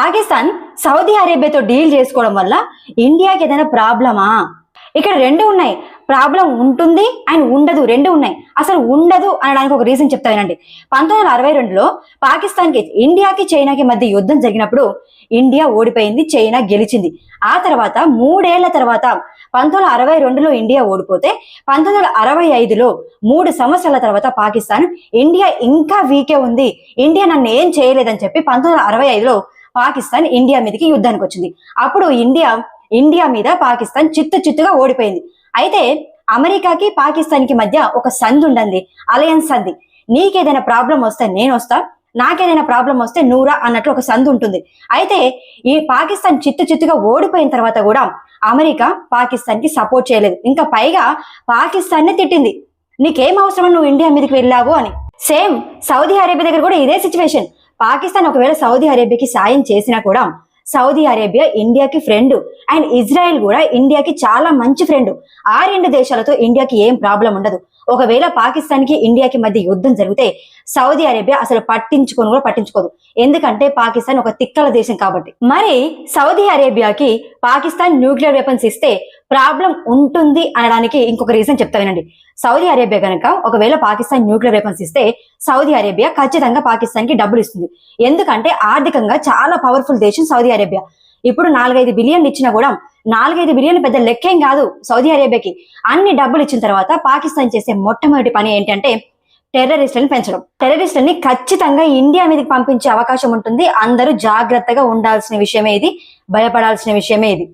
Pakistan Saudi అరేబియాతో deal చేసుకోవడం వల్ల ఇండియాకి ఏదైనా ప్రాబ్లమా? ఇక్కడ రెండు ఉన్నాయి. ప్రాబ్లం ఉంటుంది అండ్ ఉండదు. రెండు ఉన్నాయి. అసలు ఉండదు అనడానికి ఒక రీజన్ చెప్తా వినండి. పంతొమ్మిది వందల అరవై రెండులో పాకిస్తాన్కి ఇండియాకి చైనాకి మధ్య యుద్ధం జరిగినప్పుడు ఇండియా ఓడిపోయింది చైనా గెలిచింది. ఆ తర్వాత మూడేళ్ళ తర్వాత పంతొమ్మిది వందల అరవై రెండులో ఇండియా ఓడిపోతే పంతొమ్మిది వందల అరవై ఐదులో మూడు సంవత్సరాల తర్వాత పాకిస్తాన్ ఇండియా ఇంకా వీకే ఉంది. ఇండియా నన్ను ఏం చేయలేదని చెప్పి పంతొమ్మిది వందల అరవై ఐదులో పాకిస్తాన్ ఇండియా మీదకి యుద్ధానికి వచ్చింది. అప్పుడు ఇండియా ఇండియా మీద పాకిస్తాన్ చిత్తు చిత్తుగా ఓడిపోయింది. అయితే అమెరికాకి పాకిస్తాన్కి మధ్య ఒక సంధి ఉండండి అలయన్స్ సంధి. నీకేదైనా ప్రాబ్లం వస్తే నేను వస్తా. నాకేదైనా ప్రాబ్లం వస్తే నూరా అన్నట్లు ఒక సంధి ఉంటుంది. అయితే ఈ పాకిస్తాన్ చిత్తు చిత్తుగా ఓడిపోయిన తర్వాత కూడా అమెరికా పాకిస్తాన్కి సపోర్ట్ చేయలేదు. ఇంకా పైగా పాకిస్తాన్ని తిట్టింది. నీకేం అవసరం నువ్వు ఇండియా మీదకి వెళ్ళావు అని. సేమ్ సౌదీ అరేబియా దగ్గర కూడా ఇదే సిచ్యువేషన్ పాకిస్తాన్ ఒకవేళ సౌదీ అరేబియాకి సాయం చేసినా కూడా సౌదీ అరేబియా ఇండియాకి ఫ్రెండ్. అండ్ ఇజ్రాయెల్ కూడా ఇండియాకి చాలా మంచి ఫ్రెండ్. ఆ రెండు దేశాలతో ఇండియాకి ఏం ప్రాబ్లం ఉండదు. ఒకవేళ పాకిస్తాన్కి ఇండియాకి మధ్య యుద్ధం జరిగితే సౌదీ అరేబియా అసలు పట్టించుకొని కూడా పట్టించుకోదు. ఎందుకంటే పాకిస్తాన్ ఒక తిక్కల దేశం కాబట్టి. మరి సౌదీ అరేబియాకి పాకిస్తాన్ న్యూక్లియర్ వెపన్స్ ఇస్తే ప్రాబ్లం ఉంటుంది అనడానికి ఇంకొక రీజన్ చెప్తా వినండి. సౌదీ అరేబియా కనుక ఒకవేళ పాకిస్తాన్ న్యూక్లియర్ వెపన్స్ ఇస్తే సౌదీ అరేబియా ఖచ్చితంగా పాకిస్తాన్కి డబ్బులు ఇస్తుంది. ఎందుకంటే ఆర్థికంగా చాలా పవర్ఫుల్ దేశం సౌదీ అరేబియా. ఇప్పుడు నాలుగైదు బిలియన్లు ఇచ్చినా కూడా నాలుగైదు బిలియన్లు పెద్ద లెక్కేం కాదు సౌదీ అరేబియాకి. అన్ని డబ్బులు ఇచ్చిన తర్వాత పాకిస్తాన్ చేసే మొట్టమొదటి పని ఏంటంటే టెర్రరిస్టులను పెంచడం. టెర్రరిస్టులని ఖచ్చితంగా ఇండియా మీదకి పంపించే అవకాశం ఉంటుంది. అందరూ జాగ్రత్తగా ఉండాల్సిన విషయమే ఇది భయపడాల్సిన విషయమే ఇది.